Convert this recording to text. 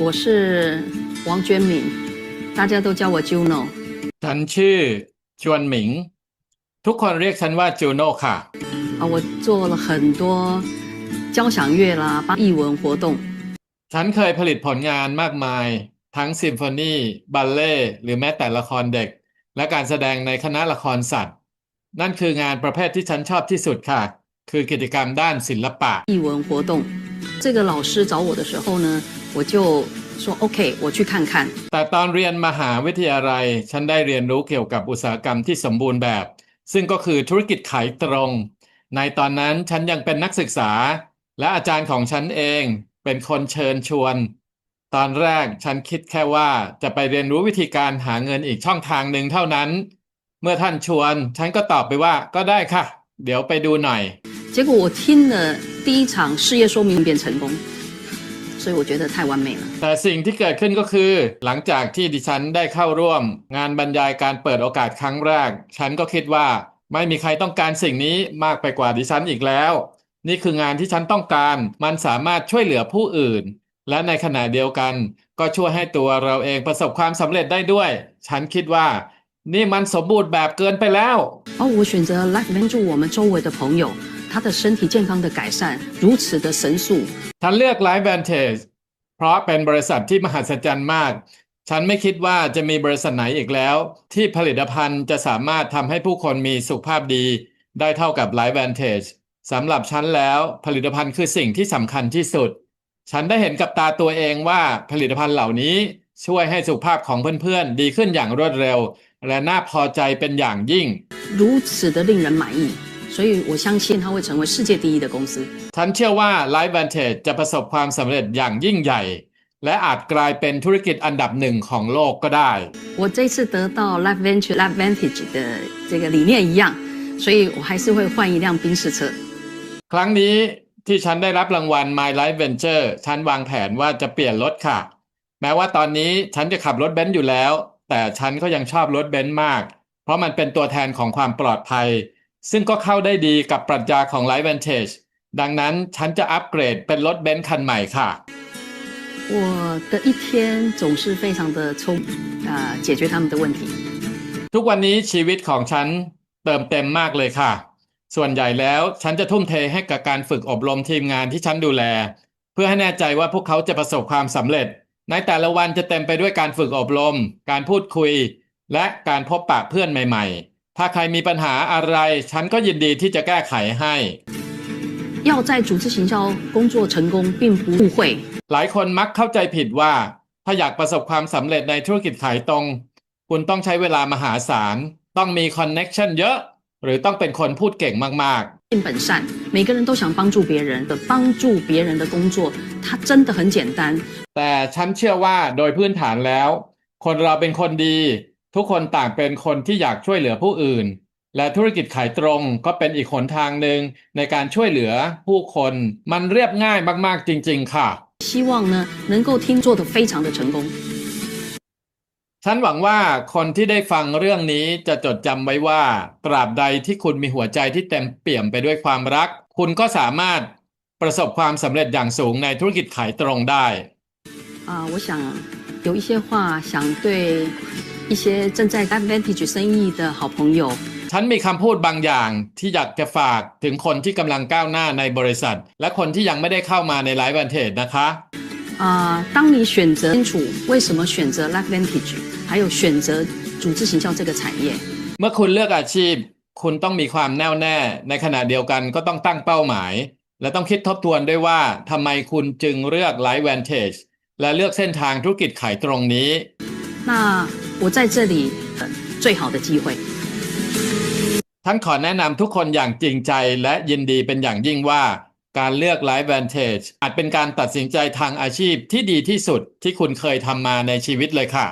我是王娟敏，大家都叫我 Juno。 ฉันชื่อจวนหมิง ทุกคนเรียกฉันว่าจูโน่ค่ะ 啊，我做了很多交响乐啦、帮艺文活动。 ฉันเคยผลิตผลงานมากมาย ทั้งซิมโฟนีบัลเล่หรือแม้แต่ละครเด็ก และการแสดงในคณะละครสัตว์ นั่นคืองานประเภทที่ฉันชอบที่สุดค่ะ คือกิจกรรมด้านศิลปะ 艺文活动。 这个老师找我的时候呢，我就说 OK，我去看看。 แต่ตอนเรียนมหาวิทยาลัย ฉันได้เรียนรู้เกี่ยวกับอุตสาหกรรมที่สมบูรณ์แบบ ซึ่งก็คือธุรกิจขายตรง ในตอนนั้นฉันยังเป็นนักศึกษา และอาจารย์ของฉันเองเป็นคนเชิญชวน ตอนแรกฉันคิดแค่ว่าจะไปเรียนรู้วิธีการหาเงินอีกช่องทางหนึ่งเท่านั้น เมื่อท่านชวน ฉันก็ตอบไปว่าก็ได้ค่ะ เดี๋ยวไปดูหน่อย 结果我听了 第一场事业说明变成功，所以我觉得太完美了。 แต่สิ่งที่เกิดขึ้นก็คือ หลังจากที่ดิฉันได้เข้าร่วม งานบรรยายการเปิดโอกาสครั้งแรก ฉันก็คิดว่าไม่มีใครต้องการสิ่งนี้มากไปกว่าดิฉันอีกแล้ว นี่คืองานที่ฉันต้องการ มันสามารถช่วยเหลือผู้อื่น และในขณะเดียวกัน ก็ช่วยให้ตัวเราเองประสบความสำเร็จได้ด้วย ฉันคิดว่า นี่มันสมบูรณ์แบบเกินไปแล้ว 而我选择 Life 帮助我们周围的朋友， 他的身体健康的改善如此的神速， ฉันเลือก Life Vantage เพราะเป็นบริษัทที่มหัศจรรย์มาก ฉันไม่คิดว่าจะมีบริษัทไหนอีกแล้ว ที่ผลิตภัณฑ์จะสามารถทำให้ผู้คนมีสุขภาพดี ได้เท่ากับ Life Vantage สำหรับฉันแล้วผลิตภัณฑ์คือสิ่งที่สำคัญที่สุด ฉันได้เห็นกับตาตัวเองว่าผลิตภัณฑ์เหล่านี้ช่วยให้สุขภาพของเพื่อนๆ ดีขึ้นอย่างรวดเร็ว และน่าพอใจเป็นอย่างยิ่ง 如此的令人满意， 所以我相信它会成为世界第一的公司。 ฉันเชื่อว่า Life Vantage จะประสบความสำเร็จอย่างยิ่งใหญ่ และอาจกลายเป็นธุรกิจอันดับหนึ่งของโลกก็ได้ 我这次得到 Life Venture Life Vantage 的这个理念一样，所以我还是会换一辆宾士车。 ครั้งนี้ที่ฉันได้รับรางวัล My Life Venture ฉันวางแผนว่าจะเปลี่ยนรถค่ะ แม้ว่าตอนนี้ฉันจะขับรถเบนซ์อยู่แล้ว แต่ฉันก็ยังชอบรถเบนซ์มาก เพราะมันเป็นตัวแทนของความปลอดภัย ซึ่งก็เข้าได้ดีกับปรัชญาของ Life Vantage ดังนั้นฉันจะอัปเกรดเป็นรถเบนซ์คันใหม่ค่ะ 我的一天总是非常的充啊、解决他们的问题。 ทุกวันนี้ชีวิตของฉันเติมเต็มมากเลยค่ะ ส่วนใหญ่แล้วฉันจะทุ่มเทให้กับการฝึกอบรมทีมงานที่ฉันดูแล เพื่อให้แน่ใจว่าพวกเขาจะประสบความสำเร็จ ในแต่ละวันจะเต็มไปด้วยการฝึกอบรม การพูดคุย และการพบปะเพื่อนใหม่ๆ ถ้าใครมีปัญหาอะไร ฉันก็ยินดีที่จะแก้ไขให้ 要在组织行销工作成功，并不误会。 หลายคนมักเข้าใจผิดว่า ถ้าอยากประสบความสำเร็จในธุรกิจขายตรง คุณต้องใช้เวลามหาศาล ต้องมีคอนเน็ชันเยอะ หรือต้องเป็นคนพูดเก่งมาก 性本善，每个人都想帮助别人的，帮助别人的工作，它真的很简单。 ๆ แต่ฉันเชื่อว่าโดยพื้นฐานแล้ว คนเราเป็นคนดี ทุกคนต่างเป็นคนที่อยากช่วยเหลือผู้อื่น และธุรกิจขายตรงก็เป็นอีกหนทางหนึ่งในการช่วยเหลือผู้คน มันเรียบง่ายมากๆจริง ๆ ค่ะ 希望呢能够听做得非常的成功。 ฉันหวังว่าคนที่ได้ฟังเรื่องนี้จะจดจำไว้ว่า ตราบใดที่คุณมีหัวใจที่เต็มเปี่ยมไปด้วยความรัก คุณก็สามารถประสบความสำเร็จอย่างสูงในธุรกิจขายตรงได้ 啊、我想有一些话想对 一些正在 Advantage 生意的好朋友 ฉันมีคำพูดบางอย่างที่อยากจะฝากถึงคนที่กำลังก้าวหน้าในบริษัท และคนที่ยังไม่ได้เข้ามาในไลฟ์วันเทจนะคะ 啊、当你选择清楚为什么选择 Life Vantage，还有选择组织行销这个产业， เมื่อคุณเลือกอาชีพ คุณต้องมีความแน่วแน่ ในขณะเดียวกันก็ต้องตั้งเป้าหมาย และต้องคิดทบทวนด้วยว่าทำไมคุณจึงเลือกไลฟ์วันเทจและเลือกเส้นทางธุรกิจขายตรงนี้ 那 我在这里呃最好的机会。 ฉันขอแนะนำทุกคนอย่างจริงใจและยินดีเป็นอย่างยิ่งว่า การเลือก Life Vantage อาจเป็นการตัดสินใจทางอาชีพที่ดีที่สุดที่คุณเคยทำมาในชีวิตเลยค่ะ